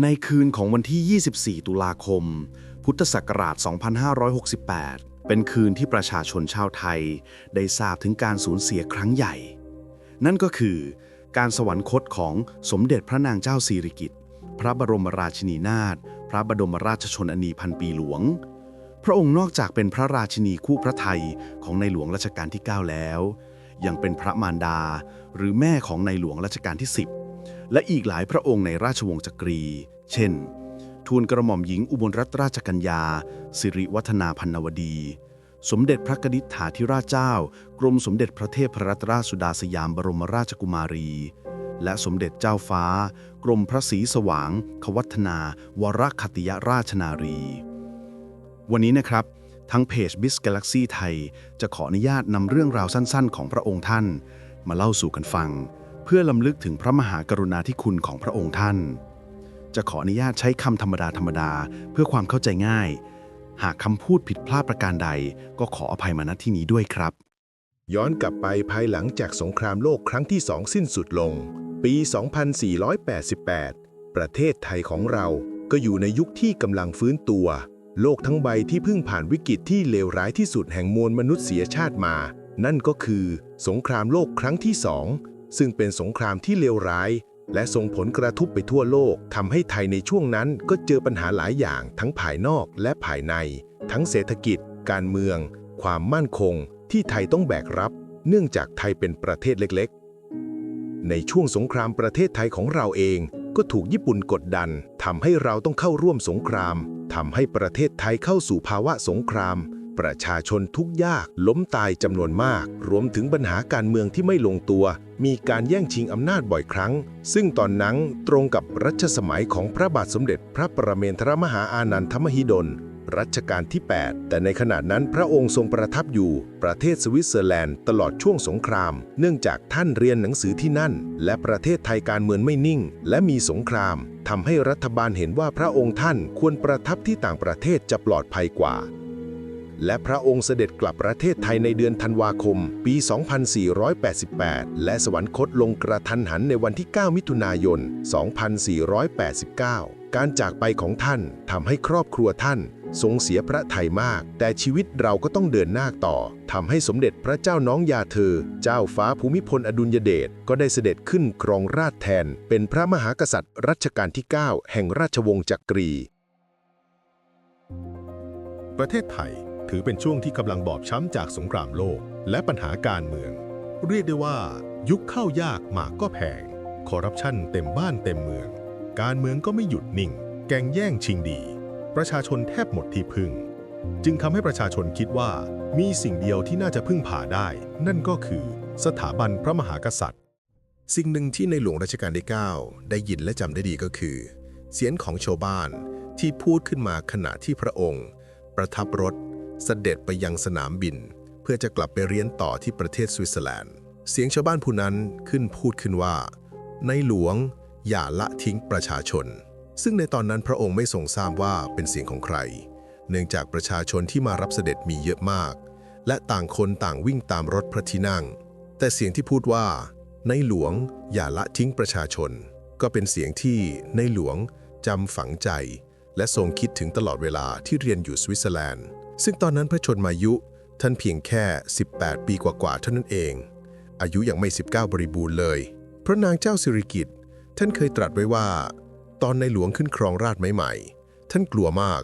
ในคืนของวันที่ 24 ตุลาคม พุทธศักราช 2568 เป็นคืนที่ประชาชนชาวไทย ได้ทราบถึงการสูญเสียครั้งใหญ่ นั่นก็คือ การสวรรคตของสมเด็จพระนางเจ้าสิริกิติ์ พระบรมราชินีนาถ พระบรมราชชนนีพันปีหลวง พระองค์นอกจากเป็นพระราชินีคู่พระไทยของในหลวงรัชกาลที่ 9 แล้ว ยังเป็นพระมารดา หรือแม่ของในหลวงรัชกาลที่ 10 และอีกหลายพระองค์ในราชวงศ์จักรี เช่น ทูลกระหม่อมหญิงอุบลรัตนราชกัญญา สิริวัฒนาพันนวดี สมเด็จพระกนิษฐาธิราชเจ้า กรมสมเด็จพระเทพรัตนราชสุดาสยามบรมราชกุมารี และสมเด็จเจ้าฟ้า กรมพระศรีสว่าง ขวัฒนาวรคติยราชนารี วันนี้นะครับทั้งเพจ b i z Galaxy ไทย จะขออนุญาตนำเรื่องราวสั้นๆ ของพระองค์ท่าน มาเล่าสู่กันฟัง เพื่อลำลึกถึงพระมหากรุณาธิคุณของพระองค์ท่าน จะขออนุญาตใช้คำธรรมดาธรรมดาๆเพื่อความเข้าใจง่าย หากคำพูดผิดพลาดประการใด ก็ขออภัยมาณที่นี้ด้วยครับ ย้อนกลับไปภายหลังจากสงครามโลกครั้งที่สองสิ้นสุดลง ปี 2488 ประเทศไทยของเราก็อยู่ในยุคที่กำลังฟื้นตัว โลกทั้งใบที่เพิ่งผ่านวิกฤตที่เลวร้ายที่สุดแห่งมวลมนุษยชาติมา นั่นก็คือ สงครามโลกครั้งที่สอง ซึ่งเป็นสงครามที่เลวร้าย และส่งผลกระทบไปทั่วโลกทำให้ไทยในช่วงนั้นก็เจอปัญหาหลายอย่างทั้งภายนอกและภายใน ทั้งเศรษฐกิจ การเมือง ความมั่นคง ที่ไทยต้องแบกรับ เนื่องจากไทยเป็นประเทศเล็กๆ ในช่วงสงครามประเทศไทยของเราเอง ก็ถูกญี่ปุ่นกดดันทำให้เราต้องเข้าร่วมสงครามทำให้ประเทศไทยเข้าสู่ภาวะสงครามประชาชนทุกยากล้มตายจำนวนมาก รวมถึงปัญหาการเมืองที่ไม่ลงตัว มีการแย่งชิงอำนาจบ่อยครั้ง ซึ่งตอนนั้นตรงกับรัชสมัยของพระบาทสมเด็จพระประเมนทรมหาอานันทมหิดล รัชกาลที่ 8 แต่ในขณะนั้นพระองค์ทรงประทับอยู่ ประเทศสวิตเซอร์แลนด์ตลอดช่วงสงคราม เนื่องจากท่านเรียนหนังสือที่นั่น และประเทศไทยการเมืองไม่นิ่ง และมีสงครามทำให้รัฐบาลเห็นว่าพระองค์ท่านควรประทับที่ต่างประเทศจะปลอดภัยกว่า และพระองค์เสด็จกลับประเทศไทยในเดือนธันวาคม ปี 2488 และสวรรคตลงกระทันหันในวันที่ 9 มิถุนายน 2489 การจากไปของท่านทำให้ครอบครัวท่านทรงเสียพระไทยมาก แต่ชีวิตเราก็ต้องเดินหน้าต่อทำให้สมเด็จพระเจ้าน้องยาเธอ เจ้าฟ้าภูมิพลอดุลยเดชก็ได้เสด็จขึ้นครองราชแทน เป็นพระมหากษัตริย์รัชกาลที่ 9 แห่งราชวงศ์จักรี ประเทศไทย ถือเป็นช่วงที่กำลังบอบช้ำจากสงครามโลกและปัญหาการเมือง เรียกได้ว่า ยุคเข้ายากหมากก็แพง คอร์รัปชันเต็มบ้านเต็มเมือง การเมืองก็ไม่หยุดนิ่ง แกงแย่งชิงดี ประชาชนแทบหมดที่พึ่ง จึงทำให้ประชาชนคิดว่า มีสิ่งเดียวที่น่าจะพึ่งพาได้ นั่นก็คือสถาบันพระมหากษัตริย์ สิ่งหนึ่งที่ในหลวงรัชกาลที่ 9 ได้ยินและจำได้ดีก็คือ เสียงของชาวบ้านที่พูดขึ้นมาขณะที่พระองค์ ประทับรถ เสด็จไปยังสนามบิน เพื่อจะกลับไปเรียนต่อที่ประเทศสวิตเซอร์แลนด์ เสียงชาวบ้านผู้นั้นขึ้นพูดขึ้นว่า ในหลวงอย่าละทิ้งประชาชน ซึ่งในตอนนั้นพระองค์ไม่ทรงทราบว่าเป็นเสียงของใคร เนื่องจากประชาชนที่มารับเสด็จมีเยอะมาก และต่างคนต่างวิ่งตามรถพระที่นั่ง แต่เสียงที่พูดว่า ในหลวงอย่าละทิ้งประชาชน ก็เป็นเสียงที่ในหลวงจำฝังใจ และทรงคิดถึงตลอดเวลาที่เรียนอยู่สวิตเซอร์แลนด์ซึ่งตอนนั้นพระชนมายุ ท่านเพียงแค่ 18 ปีกว่าๆเท่านั้นเอง อายุยังไม่ 19 บริบูรณ์เลย พระนางเจ้าสิริกิติ์ท่านเคยตรัสไว้ว่า ตอนในหลวงขึ้นครองราชย์ใหม่ๆ ท่านกลัวมาก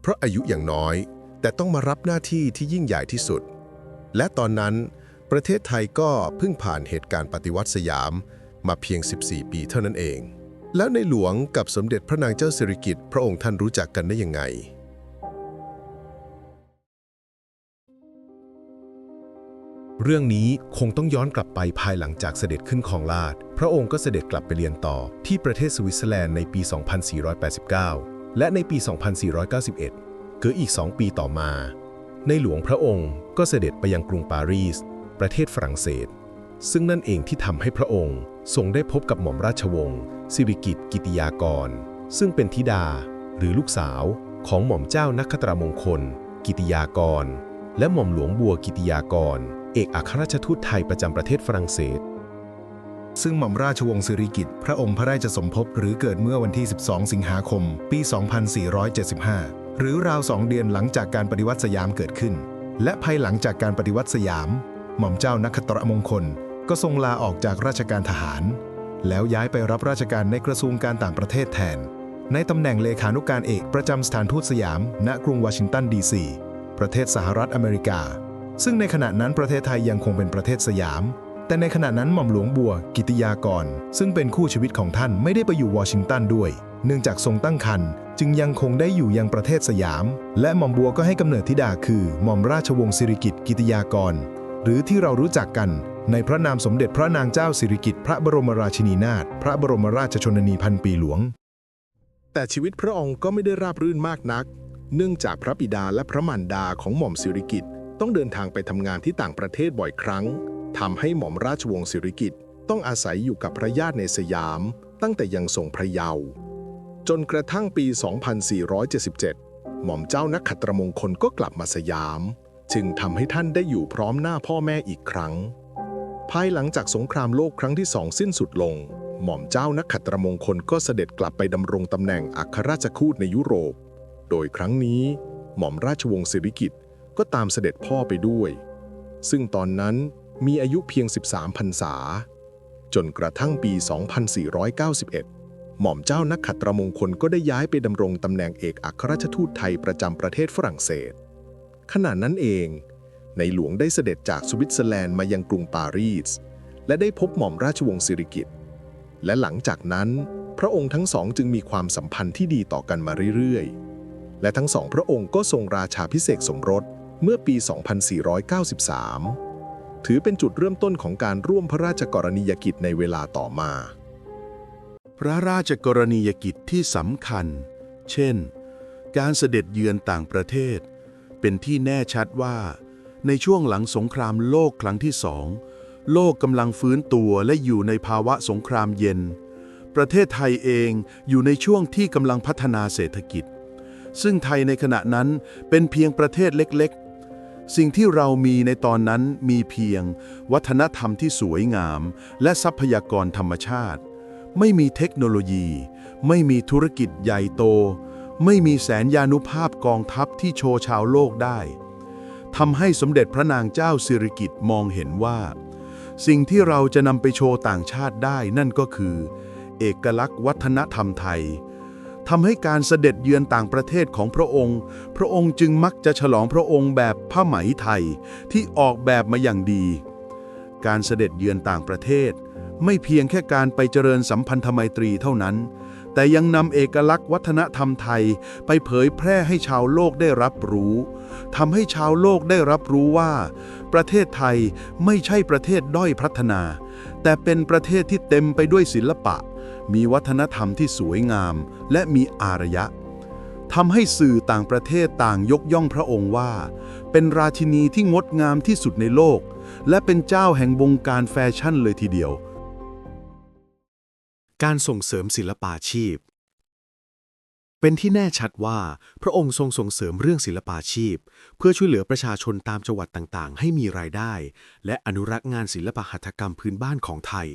เพราะอายุอย่างน้อย แต่ต้องมารับหน้าที่ที่ยิ่งใหญ่ที่สุด และตอนนั้นประเทศไทยก็เพิ่งผ่านเหตุการณ์ปฏิวัติสยามมาเพียง 14 ปีเท่านั้นเอง แล้วในหลวงกับสมเด็จพระนางเจ้าสิริกิติ์พระองค์ท่านรู้จักกันได้ยังไง เรื่องนี้คงต้องย้อนกลับไปภายหลังจากเสด็จขึ้นครองราชพระองค์ก็เสด็จกลับไปเรียนต่อที่ประเทศสวิตเซอร์แลนด์ในปี 2489 และในปี 2491 คืออีก 2 ปีต่อมา ในหลวงพระองค์ก็เสด็จไปยังกรุงปารีส ประเทศฝรั่งเศส ซึ่งนั่นเองที่ทำให้พระองค์ทรงได้พบกับหม่อมราชวงศ์สิริกิติ์กิติยากร ซึ่งเป็นธิดา หรือลูกสาวของหม่อมเจ้านักขตรมงคล กิติยากร และหม่อมหลวงบัวกิติยากร เอกอัครราชทูตไทยประจำประเทศฝรั่งเศส ซึ่งหม่อมราชวงศ์สิริกิติ์พระองค์พระราชสมภพหรือเกิดเมื่อวันที่ 12 สิงหาคม ปี 2475 หรือราวสองเดือนหลังจากการปฏิวัติสยามเกิดขึ้น และภายหลังจากการปฏิวัติสยาม หม่อมเจ้านักขตรมงคล ก็ทรงลาออกจากราชการทหาร แล้วย้ายไปรับราชการในกระทรวงการต่างประเทศแทน ในตำแหน่งเลขานุการเอกประจำสถานทูตสยาม ณกรุงวอชิงตันดีซี ประเทศสหรัฐอเมริกา ซึ่งในขณะนั้นประเทศไทยยังคงเป็นประเทศสยาม แต่ในขณะนั้นหม่อมหลวงบัว กิติยากร ซึ่งเป็นคู่ชีวิตของท่านไม่ได้ไปอยู่วอชิงตันด้วย เนื่องจากทรงตั้งครรภ์จึงยังคงได้อยู่ยังประเทศสยาม และหม่อมบัวก็ให้กำเนิดธิดาคือหม่อมราชวงศ์สิริกิติ์กิติยากร หรือที่เรารู้จักกันในพระนามสมเด็จพระนางเจ้าสิริกิติ์พระบรมราชินีนาถพระบรมราชชนนีพันปีหลวง แต่ชีวิตพระองค์ก็ไม่ได้ราบรื่นมากนัก เนื่องจากพระบิดาและพระมารดาของหม่อมสิริกิตต้องเดินทางไปทำงานที่ต่างประเทศบ่อยครั้งทำให้หม่อมราชวงศ์สิริกิตต้องอาศัยอยู่กับพระญาติในสยาม ตั้งแต่ยังทรงพระเยาว์จนกระทั่งปี 2477 หม่อมเจ้านักขัตรมงคลก็กลับมาสยาม จึงทำให้ท่านได้อยู่พร้อมหน้าพ่อแม่อีกครั้ง ภายหลังจากสงครามโลกครั้งที่สองสิ้นสุดลง หม่อมเจ้านักขัตรมงคลก็เสด็จกลับไปดำรงตำแหน่งอัครราชคูตในยุโรป โดยครั้งนี้ หม่อมราชวงศ์สิริกิติ์ก็ตามเสด็จพ่อไปด้วย ซึ่งตอนนั้นมีอายุเพียง 13พรรษา จนกระทั่งปี 2491 หม่อมเจ้านักขัตรมงคลก็ได้ย้ายไปดำรงตำแหน่งเอกอัครราชทูตไทยประจำประเทศฝรั่งเศส ขณะนั้นเอง ในหลวงได้เสด็จจากสวิตเซอร์แลนด์มายังกรุงปารีส และได้พบหม่อมราชวงศ์สิริกิติ์และหลังจากนั้น พระองค์ทั้งสองจึงมีความสัมพันธ์ที่ดีต่อกันมาเรื่อยๆ และทั้งสองพระองค์ก็ทรงราชาพิเศษสมรสเมื่อปี 2493 ถือเป็นจุดเริ่มต้นของการร่วมพระราชกรณียกิจในเวลาต่อมา พระราชกรณียกิจที่สำคัญ เช่น การเสด็จเยือนต่างประเทศ เป็นที่แน่ชัดว่า ในช่วงหลังสงครามโลกครั้งที่สอง โลกกำลังฟื้นตัวและอยู่ในภาวะสงครามเย็น ประเทศไทยเองอยู่ในช่วงที่กำลังพัฒนาเศรษฐกิจ ซึ่งไทยในขณะนั้นเป็นเพียงประเทศเล็กๆ สิ่งที่เรามีในตอนนั้นมีเพียง วัฒนธรรมที่สวยงาม และทรัพยากรธรรมชาติ ไม่มีเทคโนโลยี ไม่มีธุรกิจใหญ่โต ไม่มีแสนยานุภาพกองทัพที่โชว์ชาวโลกได้ทำให้สมเด็จพระนางเจ้าสิริกิติ์มองเห็นว่า สิ่งที่เราจะนำไปโชว์ต่างชาติได้นั่นก็คือ เอกลักษณ์วัฒนธรรมไทย ทำให้การเสด็จเยือนต่างประเทศของพระองค์ พระองค์จึงมักจะฉลองพระองค์แบบผ้าไหมไทยที่ออกแบบมาอย่างดี การเสด็จเยือนต่างประเทศ ไม่เพียงแค่การไปเจริญสัมพันธไมตรีเท่านั้น แต่ยังนำเอกลักษณ์วัฒนธรรมไทยไปเผยแพร่ให้ชาวโลกได้รับรู้ทำให้ชาวโลกได้รับรู้ว่า ประเทศไทยไม่ใช่ประเทศด้อยพัฒนา แต่เป็นประเทศที่เต็มไปด้วยศิลปะ มีวัฒนธรรมที่สวยงาม และมีอารยะทำให้สื่อต่างประเทศต่างยกย่องพระองค์ว่า เป็นราชินีที่งดงามที่สุดในโลก และเป็นเจ้าแห่งวงการแฟชั่นเลยทีเดียว การส่งเสริมศิลปาชีพ เป็นที่แน่ชัดว่า พระองค์ทรงส่งเสริมเรื่องศิลปาชีพ เพื่อช่วยเหลือประชาชนตามจังหวัดต่างๆ ให้มีรายได้ และอนุรักษ์งานศิลปหัตถกรรมพื้นบ้านของไทย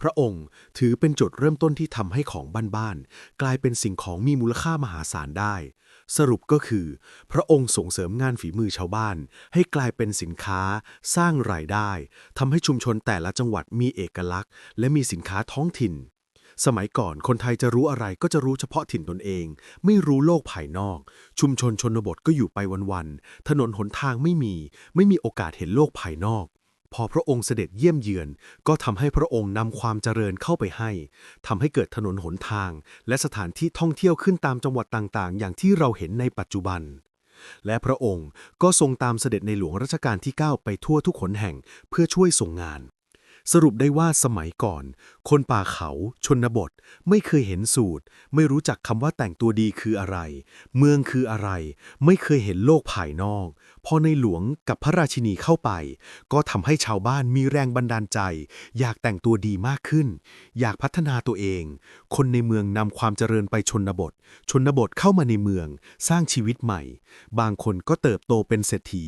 พระองค์ถือเป็นจุดเริ่มต้นที่ทำให้ของบ้านๆกลายเป็นสิ่งของมีมูลค่ามหาศาลได้ สรุปก็คือ พระองค์ส่งเสริมงานฝีมือชาวบ้าน ให้กลายเป็นสินค้า สร้างรายได้ทำให้ชุมชนแต่ละจังหวัดมีเอกลักษณ์ และมีสินค้าท้องถิ่น สมัยก่อนคนไทยจะรู้อะไรก็จะรู้เฉพาะถิ่นตนเอง ไม่รู้โลกภายนอก ชุมชนชนบทก็อยู่ไปวันๆถนนหนทางไม่มี ไม่มีโอกาสเห็นโลกภายนอก พอพระองค์เสด็จเยี่ยมเยือน ก็ทำให้พระองค์นำความเจริญเข้าไปให้ทำให้เกิดถนนหนทาง และสถานที่ท่องเที่ยวขึ้นตามจังหวัดต่างๆ อย่างที่เราเห็นในปัจจุบัน และพระองค์ก็ทรงตามเสด็จในหลวงรัชกาลที่ 9 ไปทั่วทุกขนแห่งเพื่อช่วยส่งงาน สรุปได้ว่าสมัยก่อน คนป่าเขาชนบท ไม่เคยเห็นสูตร ไม่รู้จักคำว่าแต่งตัวดีคืออะไร เมืองคืออะไร ไม่เคยเห็นโลกภายนอก พอในหลวงกับพระราชินีเข้าไป ก็ทำให้ชาวบ้านมีแรงบันดาลใจ อยากแต่งตัวดีมากขึ้น อยากพัฒนาตัวเอง คนในเมืองนำความเจริญไปชนบท ชนบทเข้ามาในเมือง สร้างชีวิตใหม่ บางคนก็เติบโตเป็นเศรษฐี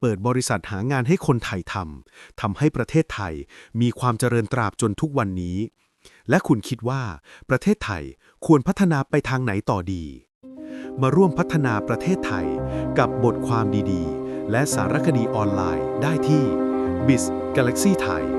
เปิดบริษัทหางานให้คนไทยทำทำให้ประเทศไทย มีความเจริญตราบจนทุกวันนี้ และคุณคิดว่า ประเทศไทยควรพัฒนาไปทางไหนต่อดีมาร่วมพัฒนาประเทศไทยกับบทความดีๆ และสารคดีออนไลน์ได้ที่ Biz Galaxy ไทย